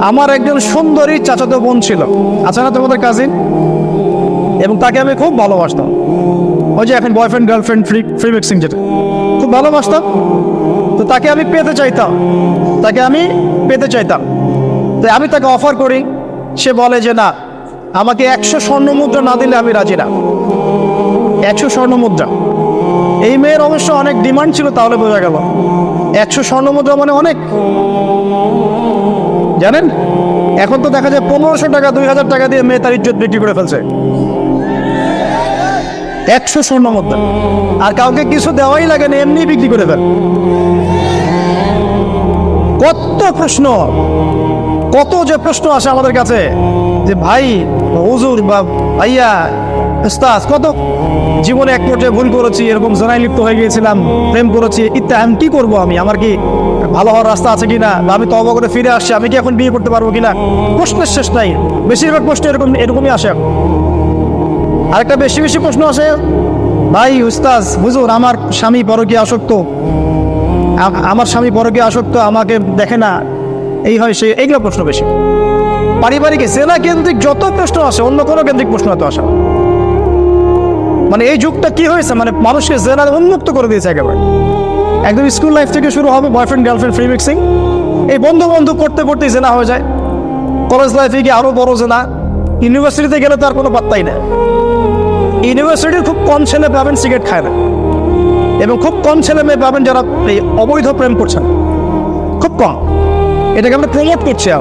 আমার একজন সুন্দরী চাচাতো বোন ছিল। আছে না, তোমাদের কাজিন এবং তাকে আমি খুব ভালোবাসতাম। ওই যে এখন boyfriend girlfriend free free mixing যেটা। খুব ভালোবাসতাম। তো তাকে আমি পেতে চাইতাম। তাকে আমি পেতে চাইতাম। তাই আমি তাকে অফার করি। সে বলে যে, না, আমাকে একশো স্বর্ণ মুদ্রা না দিলে আমি রাজি না। একশো স্বর্ণ মুদ্রা। এই মেয়ের অবশ্য অনেক ডিমান্ড ছিল, তাহলে বোঝা গেল। একশো স্বর্ণ মুদ্রা মানে অনেক। জানেন? এখন তো দেখা যায় পনেরোশো টাকা, দুই হাজার টাকা দিয়ে মেয়ে তার ইজ্জত বিক্রি করে ফেলছে। একশো স্বর্ণ মুদ্রা আর কাউকে কিছু দেওয়াই লাগে না এমনি বিক্রি করে ফেল। কত প্রশ্ন, কত যে প্রশ্ন আসে আমাদের কাছে যে, ভাই, হুজুর বা ভাইয়া উস্তাজ কত? জীবনে এক পর্যায়ে ভুল করেছি, এরকম জনাই লিপ্ত হয়ে গিয়েছিলাম, প্রেম করেছি, ইত্যাদি, আমি কি করব আমি? আমার কি ভালো হওয়ার রাস্তা আছে কিনা বা আমি তবা করে ফিরে আসছি, আমি কি এখন বিয়ে করতে পারব কিনা? প্রশ্নের শেষ নাই। বেশিরভাগ প্রশ্ন এরকম এরকমই আসে। আরেকটা বেশি বেশি প্রশ্ন আসে ভাই উস্তাজ হুজুর, আমার স্বামী পরকীয় আসক্ত। আমার স্বামী পরকীয় আসক্ত, আমাকে দেখে না। এই হয় সে এইগুলো প্রশ্ন বেশি। পারিবারিক সেনা কেন্দ্রিক যত প্রশ্ন আসে অন্য কোনো কেন্দ্রিক প্রশ্ন এত আসে মানে এই যুগটা কি হয়েছে? মানে মানুষকে জেনার উন্মুক্ত করে দিয়েছে একেবারে। একদম স্কুল লাইফ থেকে শুরু হবে বয়ফ্রেন্ড গার্লফ্রেন্ড ফ্রি মিক্সিং এই বন্ধু বন্ধু করতে করতে জেনা হয়ে যায়। কলেজ লাইফে গিয়ে আরও বড় জেনা। ইউনিভার্সিটিতে গেলে তো আর কোনো পাত্তাই নেই। ইউনিভার্সিটির খুব কম ছেলে পাবেন সিগারেট খায় না। এবং খুব কম ছেলে মেয়ে পাবেন যারা এই অবৈধ প্রেম করছেন। খুব কম। এটাকে আমরা প্রমোট করছি আর।